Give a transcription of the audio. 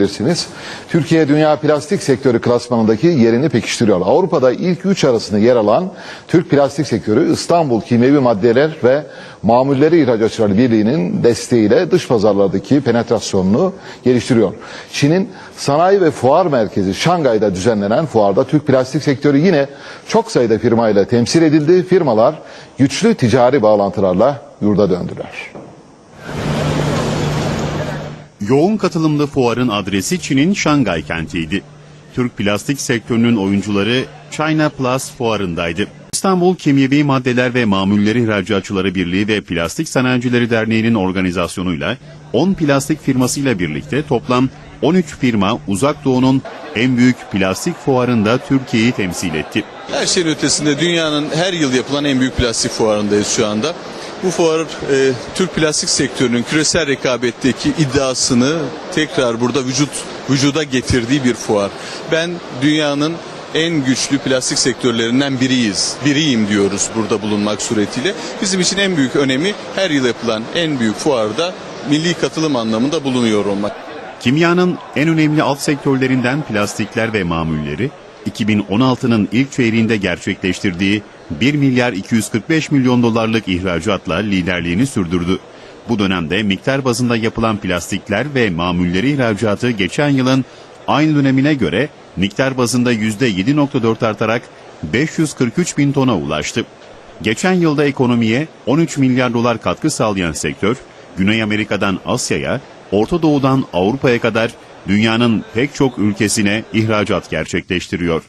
bilirsiniz. Türkiye dünya plastik sektörü klasmanındaki yerini pekiştiriyor. Avrupa'da ilk 3 arasında yer alan Türk plastik sektörü İstanbul Kimyevi Maddeler ve Mamulleri İhracatçıları Birliği'nin desteğiyle dış pazarlardaki penetrasyonunu geliştiriyor. Çin'in sanayi ve fuar merkezi Şangay'da düzenlenen fuarda Türk plastik sektörü yine çok sayıda firmayla temsil edildi. Firmalar güçlü ticari bağlantılarla yurda döndüler. Yoğun katılımlı fuarın adresi Çin'in Şangay kentiydi. Türk plastik sektörünün oyuncuları China Plus fuarındaydı. İstanbul Kimyevi Maddeler ve Mamulleri İhracatçıları Birliği ve Plastik Sanayicileri Derneği'nin organizasyonuyla 10 plastik firmasıyla birlikte toplam 13 firma Uzak Doğu'nun en büyük plastik fuarında Türkiye'yi temsil etti. Her şeyin ötesinde dünyanın her yıl yapılan en büyük plastik fuarındayız şu anda. Bu fuar e, Türk plastik sektörünün küresel rekabetteki iddiasını tekrar burada vücut vücuda getirdiği bir fuar. Ben dünyanın en güçlü plastik sektörlerinden biriyiz. Biriyim diyoruz burada bulunmak suretiyle. Bizim için en büyük önemi her yıl yapılan en büyük fuarda milli katılım anlamında bulunuyor olmak. Kimyanın en önemli alt sektörlerinden plastikler ve mamulleri 2016'nın ilk çeyreğinde gerçekleştirdiği 1 milyar 245 milyon dolarlık ihracatla liderliğini sürdürdü. Bu dönemde miktar bazında yapılan plastikler ve mamulleri ihracatı geçen yılın aynı dönemine göre miktar bazında %7.4 artarak 543 bin tona ulaştı. Geçen yılda ekonomiye 13 milyar dolar katkı sağlayan sektör, Güney Amerika'dan Asya'ya, Orta Doğu'dan Avrupa'ya kadar dünyanın pek çok ülkesine ihracat gerçekleştiriyor.